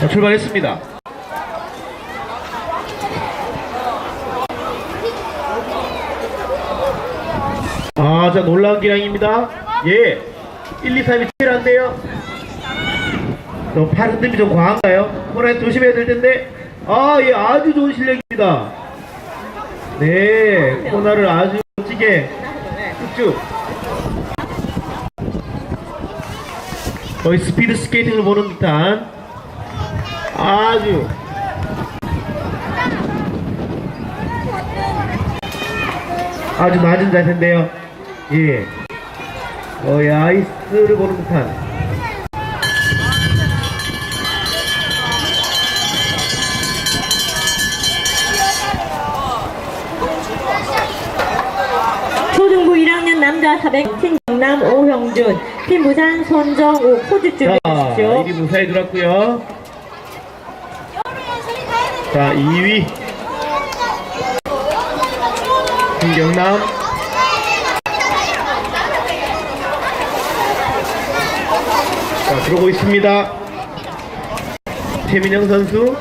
자, 출발했습니다. 아, 자, 놀라운 기량입니다. 예. 1, 2, 3이 제일 안 돼요. 너무 팔 흔듦이 좀 과한가요? 코너에 조심해야 될 텐데. 아, 예, 아주 좋은 실력입니다. 네, 코너를 아주 멋지게 쭉쭉. 거의 스피드 스케이팅을 보는 듯한 아주 아주 낮은 자세인데요. 예. 거의 아이스를 보는 듯한 초중부 1학년 남자 400, 팀 경남 오형준, 팀 부산 손정우 포즈 자, 준비해주십시오. 1위 무사히 들었고요. 자, 2위. 김경남. 자, 들어오고 있습니다. 최민영 선수